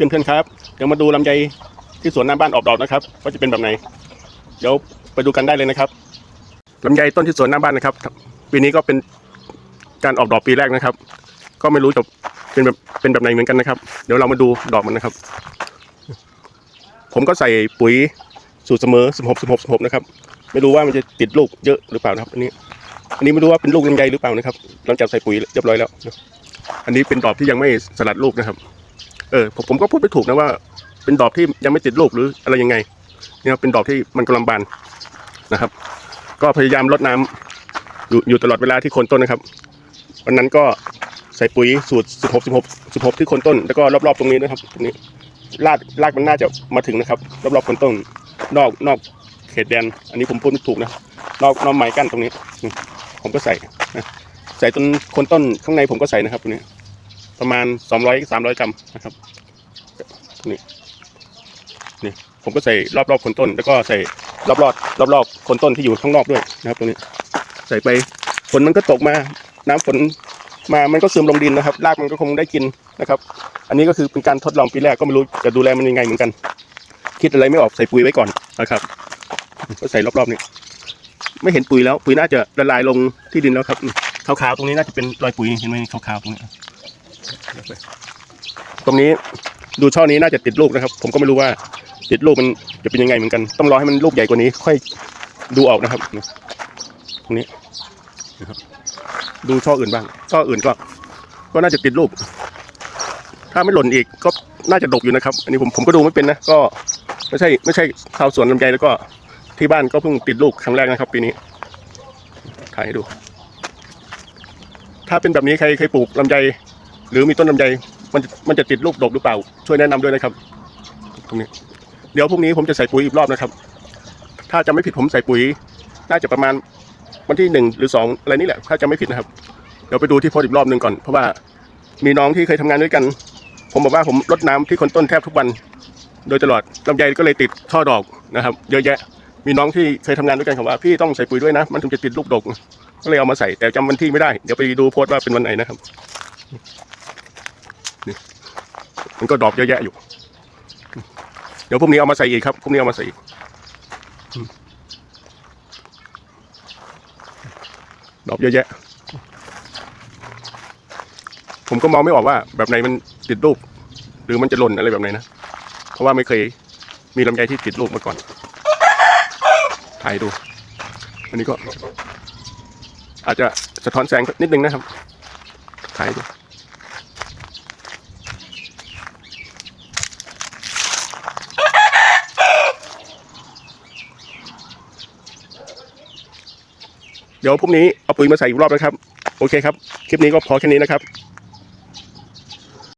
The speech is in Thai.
พื่อนๆครับ เดี๋ยวมาดูลำไยที่สวนหน้าบ้านออกดอกนะครับว่าจะเป็นแบบไหน เดี๋ยวไปดูกันได้เลยนะครับลำไยต้นที่สวนหน้าบ้านนะครับปีนี้ก็เป็นการออกดอกปีแรกนะครับ ก็ไม่รู้จะเป็นแบบเป็นแบบไหนเหมือนกันนะครับ เดี๋ยวเรามาดูดอกมันนะครับ ผมก็ใส่ปุ๋ยสูตรเสมอ 16 16 16นะครับ ไม่รู้ว่ามันจะติดลูกเยอะหรือเปล่านะครับอันนี้อันนี้ไม่รู้ว่าเป็นลูกลำไยหรือเปล่านะครับหลังจากใส่ปุ๋ยเรียบร้อยแล้ว อันนี้เป็นดอกที่ยังไม่สลัดลูกนะครับ เออผมผมก็พูดไปถูกนะว่า เป็นดอกที่ยังไม่ติดลูกหรืออะไรยังไงเนี่ยเป็นดอกที่มันกำลังบานนะครับ ก็พยายามรดน้ำอยู่อยู่ตลอดเวลาที่โคนต้นนะครับ วันนั้นก็ใส่ปุ๋ยสูตร 16 16 16 ที่โคนต้น แล้วก็รอบๆตรงนี้นะครับตรงนี้รากรากมันน่าจะมาถึงนะครับ รอบๆโคนต้น นอกนอกเขตแดน อันนี้ผมพูดไม่ถูกนะนอกนอกไม้กั้นตรงนี้ ผมก็ใส่นะใส่ต้นโคนต้นข้างในผมก็ใส่นะครับตรงนี้ ประมาณ200 300กรัมนะครับนี้นี่ผมก็ใส่รอบๆโคนต้น แล้วก็ใส่รอบๆรอบๆโคนต้นที่อยู่ข้างนอกด้วยนะครับตรงนี้ ใส่ไปฝนมันก็ตกมา น้ำฝนมามันก็ซึมลงดินนะครับ รากมันก็คงได้กินนะครับ อันนี้ก็คือเป็นการทดลองปีแรกก็ไม่รู้จะดูแลมันยังไงเหมือนกัน คิดอะไรไม่ออกใส่ปุ๋ยไว้ก่อนนะครับ ก็ใส่รอบๆนี้ไม่เห็นปุ๋ยแล้ว ปุ๋ยน่าจะละลายลงที่ดินแล้วครับขาวๆตรงนี้น่าจะเป็นรอยปุ๋ยเห็นไหมขาวๆตรงนี้ ตรงนี้ดูช่อนี้น่าจะติดลูกนะครับ ผมก็ไม่รู้ว่าติดลูกมันจะเป็นยังไงเหมือนกัน ต้องรอให้มันลูกใหญ่กว่านี้ ค่อยดูออกนะครับตรงนี้นะครับ ดูช่ออื่นบ้าง ช่ออื่นก็ ก็น่าจะติดลูก ถ้าไม่หล่นอีกก็น่าจะดกอยู่นะครับ อันนี้ผมผมก็ดูไม่เป็นนะ ก็ไม่ใช่ไม่ใช่ชาวสวนลำไยแล้วก็ที่บ้านก็เพิ่งติดลูกครั้งแรกนะครับ ปีนี้ถ่ายให้ดู ถ้าเป็นแบบนี้ใครเคยปลูกลำไย หรือมีต้นลำไยมันมันจะติดลูกดกหรือเปล่า ช่วยแนะนำด้วยนะครับ ตรงนี้ เดี๋ยวพรุ่งนี้ผมจะใส่ปุ๋ยอีกรอบนะครับ ถ้าจะไม่ผิดผมใส่ปุ๋ย น่าจะประมาณวันที่หนึ่งหรือสองอะไรนี่แหละ ถ้าจะไม่ผิดนะครับ เดี๋ยวไปดูที่โพสอีกรอบหนึ่งก่อน เพราะว่ามีน้องที่เคยทำงานด้วยกัน ผมบอกว่าผมรดน้ำที่คนต้นแทบทุกวัน โดยตลอดลำไยก็เลยติดช่อดอกนะครับ เยอะแยะ มีน้องที่เคยทำงานด้วยกันเขาว่าพี่ต้องใส่ปุ๋ยด้วยนะ มันถึงจะติดลูกดก ก็เลยเอามาใส่แต่จำวันที่ไม่ได้ เดี๋ยวไปดูโพสต์ว่าเป็นวันไหนนะครับ นี่มันก็ดอกเยอะแยะอยู่ เดี๋ยวพรุ่งนี้เอามาใส่อีกครับพรุ่งนี้เอามาใส่อีกดอกเยอะแยะ ผมก็มองไม่ออกว่า แบบไหนมันติดลูกหรือมันจะหล่นอะไรแบบไหนนะ เพราะว่าไม่เคยมีลำไยที่ติดลูกมาก่อน ถ่ายดู อันนี้ก็ อาจจะสะท้อนแสงนิดนึงนะครับถ่ายดู เดี๋ยวพรุ่งนี้เอาปุ๋ยมาใส่อีกรอบนะครับ โอเคครับ คลิปนี้ก็พอแค่นี้นะครับ